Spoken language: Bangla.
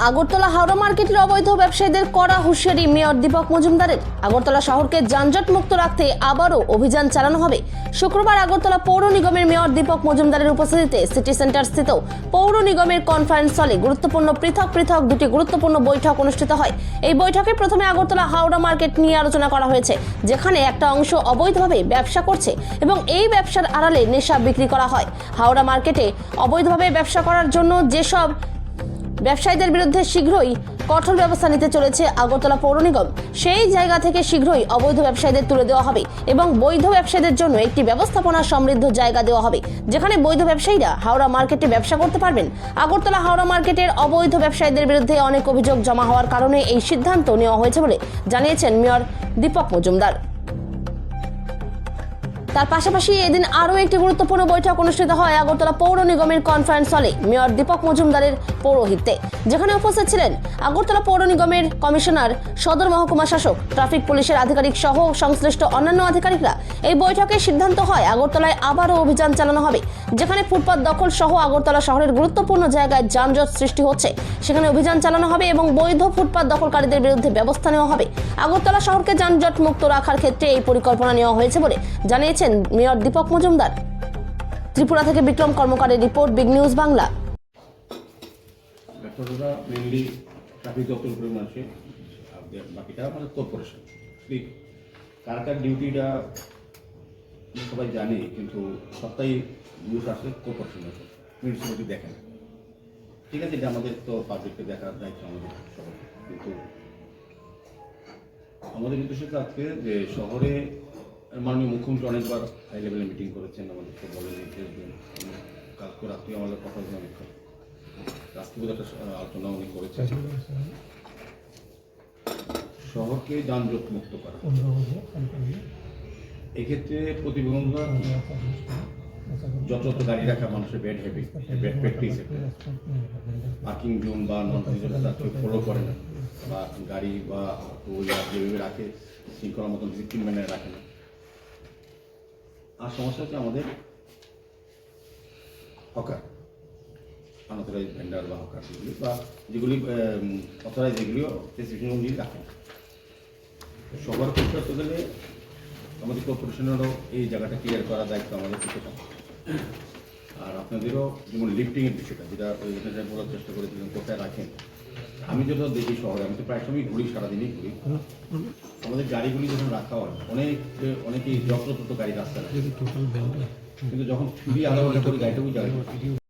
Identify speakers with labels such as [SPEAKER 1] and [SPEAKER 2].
[SPEAKER 1] আগরতলা হাওড়া মার্কেটের অবৈধ ব্যবসায়ীদের কড়া হুঁশিয়ারি মেয়র দীপক মজুমদারের। আগরতলা শহরকে যানজট মুক্ত রাখতে আবারও অভিযান চালানো হবে। শুক্রবার আগরতলা পৌর নিগমের মেয়র দীপক মজুমদারের উপস্থিতিতে সিটি সেন্টার স্থিত পৌর নিগমের কনফারেন্স হলে গুরুত্বপূর্ণ পৃথক পৃথক দুটি গুরুত্বপূর্ণ বৈঠক অনুষ্ঠিত হয়। এই বৈঠকে প্রথমে আগরতলা হাওড়া মার্কেট নিয়ে আলোচনা করা হয়েছে, যেখানে একটা অংশ অবৈধভাবে ব্যবসা করছে এবং এই ব্যবসার আড়ালে নেশা বিক্রি করা হয়। হাওড়া মার্কেটে অবৈধভাবে ব্যবসা করার জন্য যেসব ব্যবসায়ীদের বিরুদ্ধে শীঘ্রই কঠোর ব্যবস্থা নিতে চলেছে আগরতলা পৌর নিগম। সেই জায়গা থেকে শীঘ্রই অবৈধ ব্যবসায়ীদের তুলে দেওয়া হবে এবং বৈধ ব্যবসায়ীদের জন্য একটি ব্যবস্থাপনা সমৃদ্ধ জায়গা দেওয়া হবে, যেখানে বৈধ ব্যবসায়ীরা হাওড়া মার্কেটে ব্যবসা করতে পারবেন। আগরতলা হাওড়া মার্কেটের অবৈধ ব্যবসায়ীদের বিরুদ্ধে অনেক অভিযোগ জমা হওয়ার কারণে এই সিদ্ধান্ত নেওয়া হয়েছে বলে জানিয়েছেন মেয়র দীপক মজুমদার। তার পাশাপাশি এদিন আরও একটি গুরুত্বপূর্ণ বৈঠক অনুষ্ঠিত হয় আগরতলা পৌর নিগমের কনফারেন্স হলে মেয়র দীপক মজুমদারের পৌরোহিত্যে, যেখানে উপস্থিত ছিলেন আগরতলা পৌর নিগমের কমিশনার সদর মহকুমা শাসক, ট্রাফিক পুলিশের আধিকারিক সহ সংশ্লিষ্ট অন্যান্য আধিকারিকরা। এই বৈঠকে সিদ্ধান্ত হয় আগরতলায় আবারও অভিযান চালানো হবে, যেখানে ফুটপাত দখল সহ আগরতলা শহরের গুরুত্বপূর্ণ জায়গায় যানজট সৃষ্টি হচ্ছে। সেখানে অভিযান চালানো হবে এবং বৈধ ফুটপাত দখলকারীদের বিরুদ্ধে ব্যবস্থা নেওয়া হবে। আগরতলা শহরকে যানজট মুক্ত রাখার ক্ষেত্রে এই পরিকল্পনা নেওয়া হয়েছে বলে জানিয়েছেন মেয়র দীপক মজুমদার। ত্রিপুরা থেকে বিক্রম কর্মকারের রিপোর্ট, বিগ নিউজ বাংলা।
[SPEAKER 2] মানে কর্পোরেশন কার কার ডিউটিটা সবাই জানে, কিন্তু সবটাই নিউজ আসে দেখে না। ঠিক আছে, এটা আমাদের তো পাবলিককে দেখার দায়িত্ব আমাদের কিন্তু আমাদের আজকে যে শহরে মাননীয় মুখ্যমন্ত্রী অনেকবার হাই লেভেলে মিটিং করেছেন আমাদেরকে বলেন নির্দেশ কালকে রাত্রে আমাদের কথা হয়েছে অনেক রাষ্ট্রপতি একটা আলোচনা উনি করেছেন। শহরকে যানজট মুক্ত করা। এক্ষেত্রে প্রতিবন্ধকতা যত যত গাড়ি রাখা মানুষের bad habit bad practice parking zone বা নন কেউ ফলো করে না। বা গাড়ি বা যেভাবে রাখে, শৃঙ্খলার মতন ডিসিপ্লিন মেনে রাখে না। আর সমস্যা হচ্ছে আমাদের হকার আনঅথরাইজ ভেন্ডার বা হকার যেগুলি বা যেগুলি অথরাইজ যেগুলিও স্পেসিফিকেশন অনুযায়ী রাখে। সবার ক্ষেত্রে হতে গেলে আমাদের কর্পোরেশনেরও এই জায়গাটা ক্লিয়ার করার দায়িত্ব আমাদের কিছুটা আর আপনাদেরও যেমন লিফটিংয়ের বিষয়টা, যেটা ওই বলার চেষ্টা করেছিলেন কোথায় রাখেন? আমি যেটা দেখি শহরে আমি তো প্রায় সময় ঘুরি সারাদিনই ঘুরি। আমাদের গাড়িগুলি যখন রাখা হয় অনেক অনেকেই যত্রতত্র গাড়ি রাস্তা রাখে। কিন্তু যখন ফিরি আলাদা করে গাড়িটাও